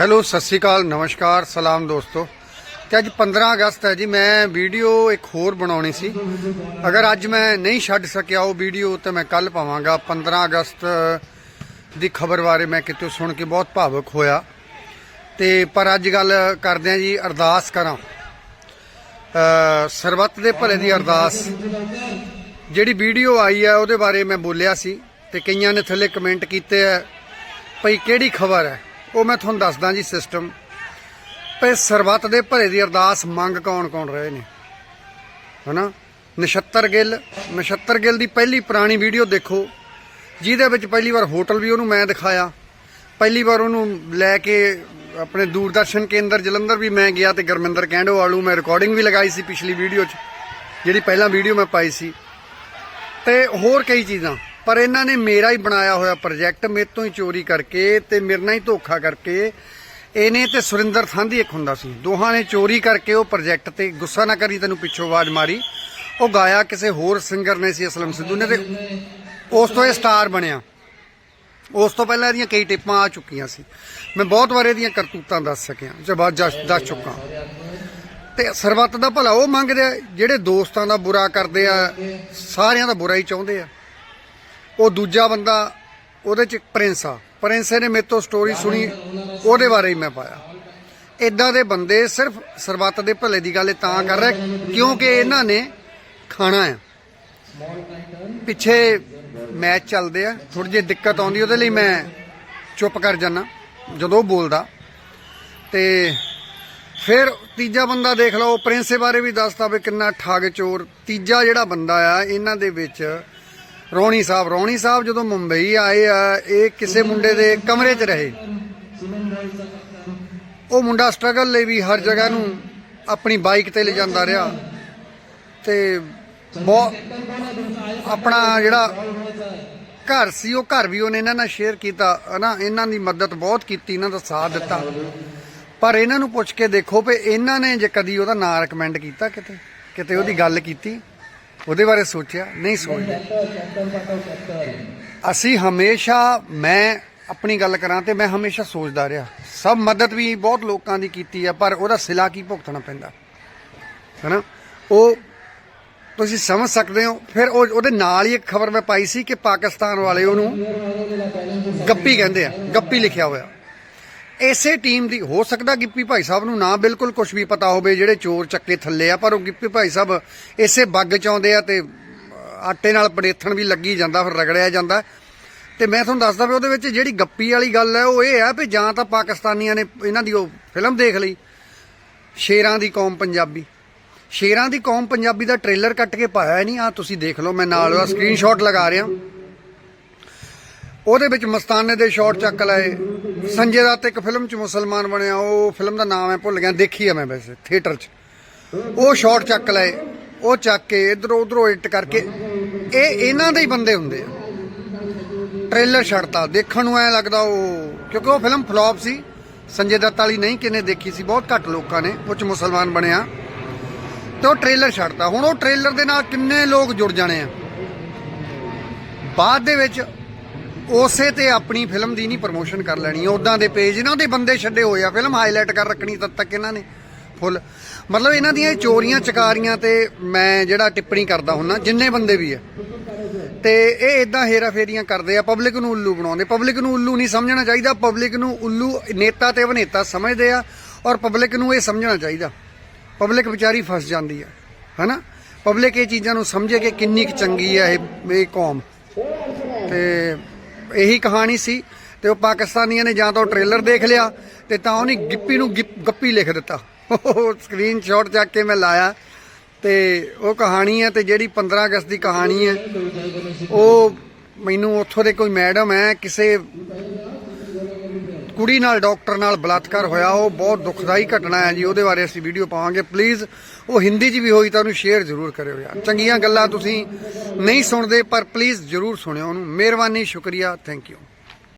Hello, ਸਤਿ ਸ਼੍ਰੀ ਅਕਾਲ, ਨਮਸਕਾਰ, ਸਲਾਮ ਦੋਸਤੋ। ਤੇ ਅੱਜ 15 ਅਗਸਤ ਹੈ ਜੀ, ਮੈਂ ਵੀਡੀਓ ਇੱਕ ਹੋਰ ਬਣਾਉਣੀ ਸੀ। ਅਗਰ ਅੱਜ ਮੈਂ ਨਹੀਂ ਛੱਡ ਸਕਿਆ ਉਹ ਵੀਡੀਓ, ਤਾਂ ਮੈਂ ਕੱਲ ਪਾਵਾਂਗਾ। 15 ਅਗਸਤ ਦੀ ਖਬਰ ਬਾਰੇ ਮੈਂ ਕਿਤੇ ਸੁਣ ਕੇ ਬਹੁਤ ਭਾਵੁਕ ਹੋਇਆ। ਤੇ ਪਰ ਅੱਜ ਗੱਲ ਕਰਦੇ ਆ ਜੀ, ਅਰਦਾਸ ਕਰਾਂ। ਸਰਬੱਤ ਦੇ ਭਲੇ ਦੀ ਅਰਦਾਸ। ਜਿਹੜੀ ਵੀਡੀਓ ਆਈ ਹੈ, ਉਹਦੇ ਬਾਰੇ ਮੈਂ ਬੋਲਿਆ ਸੀ, ਤੇ ਕਈਆਂ ਨੇ ਥੱਲੇ ਕਮੈਂਟ ਕੀਤੇ ਆ ਭਈ ਕਿਹੜੀ ਖਬਰ ਹੈ? ਉਹ ਮੈਂ ਤੁਹਾਨੂੰ ਦੱਸਦਾ ਜੀ ਸਿਸਟਮ ਭਈ ਸਰਬੱਤ ਦੇ ਭਰੇ ਦੀ ਅਰਦਾਸ ਮੰਗ ਕੌਣ ਕੌਣ ਰਹੇ ਨੇ? ਹਨਾ? ਨਛੱਤਰ ਗਿੱਲ। ਨਛੱਤਰ ਗਿੱਲ ਦੀ ਪਹਿਲੀ ਪੁਰਾਣੀ ਵੀਡੀਓ ਦੇਖੋ। ਜਿਹਦੇ ਵਿੱਚ ਪਹਿਲੀ ਵਾਰ ਹੋਟਲ ਵੀ ਉਹਨੂੰ ਮੈਂ ਦਿਖਾਇਆ। ਪਹਿਲੀ ਵਾਰ ਉਹਨੂੰ ਲੈ ਕੇ ਆਪਣੇ ਦੂਰਦਰਸ਼ਨ ਕੇਂਦਰ ਜਲੰਧਰ ਵੀ ਮੈਂ ਗਿਆ ਤੇ ਗਰਮਿੰਦਰ ਕੈਂਡੋ ਵਾਲੂ ਮੈਂ ਰਿਕਾਰਡਿੰਗ ਵੀ ਲਗਾਈ ਸੀ ਪਿਛਲੀ ਵੀਡੀਓ 'ਚ, ਜਿਹੜੀ ਪਹਿਲਾਂ ਵੀਡੀਓ ਮੈਂ ਪਾਈ ਸੀ। ਤੇ ਹੋਰ ਕਈ ਚੀਜ਼ਾਂ। ਪਰ ਇਹਨਾਂ ਨੇ ਮੇਰਾ ਹੀ ਬਣਾਇਆ ਹੋਇਆ ਪ੍ਰੋਜੈਕਟ, ਮੇਰੇ ਤੋਂ ਹੀ ਚੋਰੀ ਕਰਕੇ ਤੇ ਮੇਰੇ ਨਾਲ ਹੀ ਧੋਖਾ ਕਰਕੇ ਇਹਨੇ ਤੇ ਸੁਰਿੰਦਰ ਥਾਂਦੀ ਇੱਕ ਹੁੰਦਾ ਸੀ। ਦੋਹਾਂ ਨੇ ਚੋਰੀ ਕਰਕੇ ਉਹ ਪ੍ਰੋਜੈਕਟ ਤੇ ਗੁੱਸਾ ਨਾ ਕਰੀ, ਤੈਨੂੰ ਪਿੱਛੋਂ ਆਵਾਜ਼ ਮਾਰੀ। ਉਹ ਗਾਇਆ ਕਿਸੇ ਹੋਰ ਸਿੰਗਰ ਨੇ ਸੀ, ਅਸਲਮ ਸਿੱਧੂ ਨੇ ਤੇ ਉਸ ਤੋਂ ਇਹ ਸਟਾਰ ਬਣਿਆ। ਉਸ ਤੋਂ ਪਹਿਲਾਂ ਇਹਦੀਆਂ ਕਈ ਟਿੱਪਾਂ ਆ ਚੁੱਕੀਆਂ ਸੀ। ਮੈਂ ਬਹੁਤ ਵਾਰ ਇਹਦੀਆਂ ਕਰਤੂਤਾਂ ਦੱਸ ਸਕਿਆ, ਜਾਂ ਬਾਅਦ ਦੱਸ ਦੱਸ ਚੁੱਕਾ। ਤੇ ਸਰਬੱਤ ਦਾ ਭਲਾ ਉਹ ਮੰਗਦੇ ਆ, ਜਿਹੜੇ ਦੋਸਤਾਂ ਦਾ ਬੁਰਾ ਕਰਦੇ ਆ, ਸਾਰਿਆਂ ਦਾ ਬੁਰਾ ਹੀ ਚਾਹੁੰਦੇ ਆ। ਉਹ ਦੂਜਾ ਬੰਦਾ, ਉਹਦੇ ਚ ਪ੍ਰਿੰਸ ਆ। ਪ੍ਰਿੰਸ ਨੇ ਮੇਰੇ ਤੋਂ ਸਟੋਰੀ ਸੁਣੀ, ਉਹਦੇ ਬਾਰੇ ਹੀ ਮੈਂ ਪਾਇਆ। ਇਦਾਂ ਦੇ ਬੰਦੇ ਸਿਰਫ ਸਰਬੱਤ ਦੇ ਭਲੇ ਦੀ ਗੱਲ ਇਹ ਤਾਂ ਕਰ ਰਹੇ, ਕਿਉਂਕਿ ਇਹਨਾਂ ਨੇ ਖਾਣਾ ਆ। ਪਿੱਛੇ ਮੈਚ ਚੱਲਦੇ ਆ ਥੋੜੀ ਜਿਹੀ ਦਿੱਕਤ ਆਉਂਦੀ, ਉਹਦੇ ਲਈ ਮੈਂ ਚੁੱਪ ਕਰ ਜਾਣਾ ਜਦੋਂ ਬੋਲਦਾ। ਤੇ ਫਿਰ ਤੀਜਾ ਬੰਦਾ ਦੇਖ ਲਓ, ਪ੍ਰਿੰਸੇ ਬਾਰੇ ਵੀ ਦੱਸਦਾ ਵੀ ਕਿੰਨਾ ਠੱਗ ਚੋਰ ਤੀਜਾ ਜਿਹੜਾ ਬੰਦਾ ਆ, ਇਹਨਾਂ ਦੇ ਵਿੱਚ ਰੋਣੀ ਸਾਹਿਬ ਰੋਣੀ ਸਾਹਿਬ ਜਦੋਂ ਮੁੰਬਈ ਆਏ ਆ, ਇਹ ਕਿਸੇ ਮੁੰਡੇ ਦੇ ਕਮਰੇ 'ਚ ਰਹੇ। ਉਹ ਮੁੰਡਾ ਸਟਰਗਲ ਲਈ ਵੀ ਹਰ ਜਗ੍ਹਾ ਨੂੰ ਆਪਣੀ ਬਾਈਕ ਤੇ ਲੈ ਰਿਹਾ ਤੇ ਬਹੁਤ ਆਪਣਾ ਜਿਹੜਾ ਘਰ ਸੀ, ਉਹ ਘਰ ਵੀ ਉਹਨੇ ਇਹਨਾਂ ਨਾਲ ਸ਼ੇਅਰ ਕੀਤਾ। ਹਨਾ, ਇਹਨਾਂ ਦੀ ਮਦਦ ਬਹੁਤ ਕੀਤੀ, ਇਹਨਾਂ ਦਾ ਸਾਥ ਦਿੱਤਾ। ਪਰ ਇਹਨਾਂ ਨੂੰ ਪੁੱਛ ਕੇ ਦੇਖੋ ਵੀ ਇਹਨਾਂ ਨੇ ਜੇ ਕਦੀ ਉਹਦਾ ਨਾਂ ਰეკਮੈਂਡ ਕੀਤਾ ਕਿਤੇ ਕਿਤੇ ਉਹਦੀ ਗੱਲ ਕੀਤੀ? ਉਹਦੇ ਬਾਰੇ ਸੋਚਿਆ, ਨਹੀਂ ਸੋਚਿਆ ਅਸੀਂ ਹਮੇਸ਼ਾ, ਮੈਂ ਆਪਣੀ ਗੱਲ ਕਰਾਂ ਤੇ ਮੈਂ ਹਮੇਸ਼ਾ ਸੋਚਦਾ ਰਿਹਾ। ਸਭ ਮਦਦ ਵੀ ਬਹੁਤ ਲੋਕਾਂ ਦੀ ਕੀਤੀ ਆ, ਪਰ ਉਹਦਾ ਸਿਲਾ ਕੀ ਭੁਗਤਣਾ ਪੈਂਦਾ? ਹੈਨਾ? ਉਹ ਤੁਸੀਂ ਸਮਝ ਸਕਦੇ ਹੋ, ਫਿਰ ਉਹ ਉਹਦੇ ਨਾਲ ਹੀ ਇੱਕ ਖਬਰ ਮੈਂ ਪਾਈ ਸੀ ਕਿ ਪਾਕਿਸਤਾਨ ਵਾਲੇ ਉਹਨੂੰ ਗੱਪੀ ਕਹਿੰਦੇ ਆ, ਗੱਪੀ ਲਿਖਿਆ ਹੋਇਆ। ਇਸੇ ਟੀਮ ਦੀ, ਹੋ ਸਕਦਾ ਗਿੱਪੀ ਭਾਈ ਸਾਹਿਬ ਨੂੰ ਨਾ ਬਿਲਕੁਲ ਕੁਝ ਵੀ ਪਤਾ ਹੋਵੇ ਜਿਹੜੇ ਚੋਰ ਚੱਕੇ ਥੱਲੇ ਆ, ਪਰ ਉਹ ਗਿੱਪੀ ਭਾਈ ਸਾਹਿਬ ਇਸੇ ਬੱਗ ਚ ਆਉਂਦੇ ਆ ਤੇ ਆਟੇ ਨਾਲ ਪੜੇਥਣ ਵੀ ਲੱਗੀ ਜਾਂਦਾ, ਫਿਰ ਰਗੜਿਆ ਜਾਂਦਾ। ਤੇ ਮੈਂ ਤੁਹਾਨੂੰ ਦੱਸਦਾ ਵੀ ਉਹਦੇ ਵਿੱਚ ਜਿਹੜੀ ਗੱਪੀ ਵਾਲੀ ਗੱਲ ਹੈ, ਉਹ ਇਹ ਹੈ ਵੀ ਜਾਂ ਤਾਂ ਪਾਕਿਸਤਾਨੀਆਂ ਨੇ ਇਹਨਾਂ ਦੀ ਉਹ ਫਿਲਮ ਦੇਖ ਲਈ, ਸ਼ੇਰਾਂ ਦੀ ਕੌਮ ਪੰਜਾਬੀ। ਸ਼ੇਰਾਂ ਦੀ ਕੌਮ ਪੰਜਾਬੀ ਦਾ ਟ੍ਰੇਲਰ ਕੱਟ ਕੇ ਪਾਇਆ ਨਹੀਂ ਆ ਤੁਸੀਂ ਦੇਖ ਲਓ, ਮੈਂ ਨਾਲ ਉਹਦਾ ਸਕਰੀਨਸ਼ਾਟ ਲਗਾ ਰਿਹਾ। ਉਹਦੇ ਵਿੱਚ ਮਸਤਾਨੇ ਦੇ ਸ਼ਾਟ ਚੱਕ ਲਾਏ। ਸੰਜੇ ਦੱਤ ਇੱਕ ਫਿਲਮ 'ਚ ਮੁਸਲਮਾਨ ਬਣਿਆ, ਉਹ ਫਿਲਮ ਦਾ ਨਾਮ ਹੈ ਭੁੱਲ ਗਿਆ, ਦੇਖੀ ਆ ਮੈਂ ਵੈਸੇ, ਥੀਏਟਰ 'ਚ। ਉਹ ਸ਼ਾਟ ਚੱਕ ਲਏ, ਉਹ ਚੱਕ ਕੇ ਇਧਰੋਂ ਉਧਰੋਂ ਇੱਟ ਕਰਕੇ, ਇਹ ਇਹਨਾਂ ਦੇ ਹੀ ਬੰਦੇ ਹੁੰਦੇ ਆ। ਟ੍ਰੇਲਰ ਛੱਡਤਾ, ਦੇਖਣ ਨੂੰ ਐ ਲੱਗਦਾ ਉਹ, ਕਿਉਂਕਿ ਉਹ ਫਿਲਮ ਫਲॉप ਸੀ, ਸੰਜੇ ਦੱਤ ਵਾਲੀ ਨਹੀਂ ਕਿਨੇ ਦੇਖੀ ਸੀ, ਬਹੁਤ ਘੱਟ ਲੋਕਾਂ ਨੇ, ਉਹ 'ਚ ਮੁਸਲਮਾਨ ਬਣਿਆ। ਤੇ ਉਹ ਟ੍ਰੇਲਰ ਛੱਡਤਾ। ਹੁਣ ਉਹ ਟ੍ਰੇਲਰ ਦੇ ਨਾਲ ਕਿੰਨੇ ਲੋਕ ਜੁੜ ਜਾਣੇ ਆ। ਬਾਅਦ ਦੇ ਵਿੱਚ ਉਸੇ ਤੇ ਆਪਣੀ ਫਿਲਮ ਦੀ ਨਹੀਂ ਪ੍ਰਮੋਸ਼ਨ ਕਰ ਲੈਣੀ ਉਦਾਂ ਦੇ ਪੇਜ ਇਹਨਾਂ ਦੇ ਬੰਦੇ ਛੱਡੇ ਹੋਏ ਆ। ਫਿਲਮ ਹਾਈਲਾਈਟ ਕਰ ਰੱਖਣੀ ਤਦ ਤੱਕ ਇਹਨਾਂ ਨੇ। ਫੁੱਲ। ਮਤਲਬ ਇਹਨਾਂ ਦੀਆਂ ਚੋਰੀਆਂ, ਚਕਾਰੀਆਂ ਤੇ ਮੈਂ ਜਿਹੜਾ ਟਿੱਪਣੀ ਕਰਦਾ ਹੁੰਨਾ, ਜਿੰਨੇ ਬੰਦੇ ਵੀ ਆ। ਤੇ ਇਹ ਇਦਾਂ ਹੇਰਾ ਫੇਰੀਆਂ ਕਰਦੇ ਆ। ਪਬਲਿਕ ਨੂੰ ਉੱਲੂ ਬਣਾਉਂਦੇ। ਪਬਲਿਕ ਨੂੰ ਉੱਲੂ ਨਹੀਂ ਸਮਝਣਾ ਚਾਹੀਦਾ। ਪਬਲਿਕ ਨੂੰ ਉੱਲੂ ਨੇਤਾ ਤੇ ਅਭਿਨੇਤਾ ਸਮਝਦੇ ਆ ਔਰ ਪਬਲਿਕ ਨੂੰ ਇਹ ਸਮਝਣਾ ਚਾਹੀਦਾ। ਪਬਲਿਕ ਵਿਚਾਰੀ ਫਸ ਜਾਂਦੀ ਆ। ਹਨਾ? ਪਬਲਿਕ ਇਹ ਚੀਜ਼ਾਂ ਨੂੰ ਸਮਝੇ ਕਿ ਕਿੰਨੀ ਕੁ ਚੰਗੀ ਆ ਇਹ ਇਹ ਕੌਮ। ਤੇ ਇਹੀ ਕਹਾਣੀ ਸੀ ਤੇ ਉਹ ਪਾਕਿਸਤਾਨੀਆਂ ਨੇ ਜਾਂ ਤਾਂ ਟ੍ਰੇਲਰ ਦੇਖ ਲਿਆ ਤੇ ਤਾਂ ਉਹਨੇ ਗਿੱਪੀ ਨੂੰ ਗਿੱਪ- ਗੱਪੀ ਲਿਖ ਦਿੱਤਾ। ਉਹ ਸਕਰੀਨਸ਼ਾਟ ਚੱਕ ਕੇ ਮੈਂ ਲਾਇਆ ਤੇ ਉਹ ਕਹਾਣੀ ਹੈ ਤੇ ਜਿਹੜੀ 15 ਅਗਸਤ ਦੀ ਕਹਾਣੀ ਹੈ, ਉਹ ਮੈਨੂੰ ਉੱਥੋਂ ਦੇ ਕੋਈ ਮੈਡਮ ਹੈ, ਕਿਸੇ ਕੁੜੀ ਨਾਲ, ਡਾਕਟਰ ਨਾਲ ਬਲਾਤਕਾਰ ਹੋਇਆ, ਉਹ ਬਹੁਤ ਦੁਖਦਾਈ ਘਟਨਾ ਹੈ ਜੀ, ਉਹਦੇ ਬਾਰੇ ਅਸੀਂ ਵੀਡੀਓ ਪਾਵਾਂਗੇ। ਪਲੀਜ਼ ਉਹ ਹਿੰਦੀ 'ਚ ਵੀ ਹੋਈ ਤਾਂ ਉਹਨੂੰ ਸ਼ੇਅਰ ਜ਼ਰੂਰ ਕਰਿਓ ਯਾਰ। ਚੰਗੀਆਂ ਗੱਲਾਂ ਤੁਸੀਂ ਨਹੀਂ ਸੁਣਦੇ, ਪਰ ਪਲੀਜ਼ ਜ਼ਰੂਰ ਸੁਣਿਓ ਉਹਨੂੰ। ਮਿਹਰਬਾਨੀ, ਸ਼ੁਕਰੀਆ ਥੈਂਕ ਯੂ